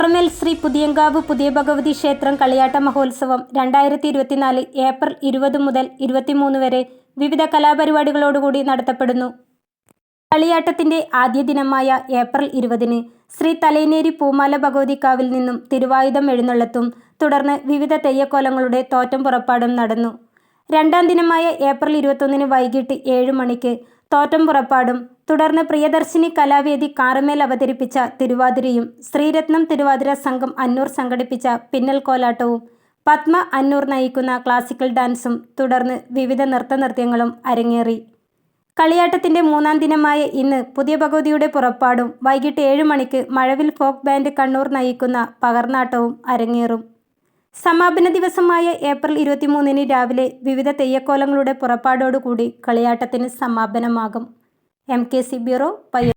കർമ്മൽ ശ്രീ പുതിയങ്കാവ് പുതിയ ഭഗവതി ക്ഷേത്രം കളിയാട്ട മഹോത്സവം രണ്ടായിരത്തി ഇരുപത്തിനാല് ഏപ്രിൽ ഇരുപത് മുതൽ ഇരുപത്തിമൂന്ന് വരെ വിവിധ കലാപരിപാടികളോടുകൂടി നടത്തപ്പെടുന്നു. കളിയാട്ടത്തിന്റെ ആദ്യ ദിനമായ ഏപ്രിൽ ഇരുപതിന് ശ്രീ തലൈനേരി പൂമാല ഭഗവതിക്കാവിൽ നിന്നും തിരുവായുധം എഴുന്നള്ളത്തും തുടർന്ന് വിവിധ തെയ്യക്കോലങ്ങളുടെ തോറ്റം പുറപ്പാടും നടന്നു. രണ്ടാം ദിനമായ ഏപ്രിൽ ഇരുപത്തൊന്നിന് വൈകിട്ട് ഏഴ് മണിക്ക് തോറ്റം പുറപ്പാടും. തുടർന്ന് പ്രിയദർശിനി കലാവേദി കാറുമേൽ അവതരിപ്പിച്ച തിരുവാതിരയും ശ്രീരത്നം തിരുവാതിര സംഘം അന്നൂർ സംഘടിപ്പിച്ച പിന്നൽ കോലാട്ടവും പത്മ അന്നൂർ നയിക്കുന്ന ക്ലാസിക്കൽ ഡാൻസും തുടർന്ന് വിവിധ നൃത്തനൃത്യങ്ങളും അരങ്ങേറി. കളിയാട്ടത്തിന്റെ മൂന്നാം ദിനമായ ഇന്ന് പുതിയ ഭഗവതിയുടെ പുറപ്പാടും വൈകിട്ട് ഏഴ് മണിക്ക് മഴവിൽ ഫോക്ക് ബാൻഡ് കണ്ണൂർ നയിക്കുന്ന പകർനാട്ടവും അരങ്ങേറും. സമാപന ദിവസമായ ഏപ്രിൽ ഇരുപത്തിമൂന്നിന് രാവിലെ വിവിധ തെയ്യക്കോലങ്ങളുടെ പുറപ്പാടോടുകൂടി കളിയാട്ടത്തിന് സമാപനമാകും. എം കെ സി ബ്യൂറോ പയ്യ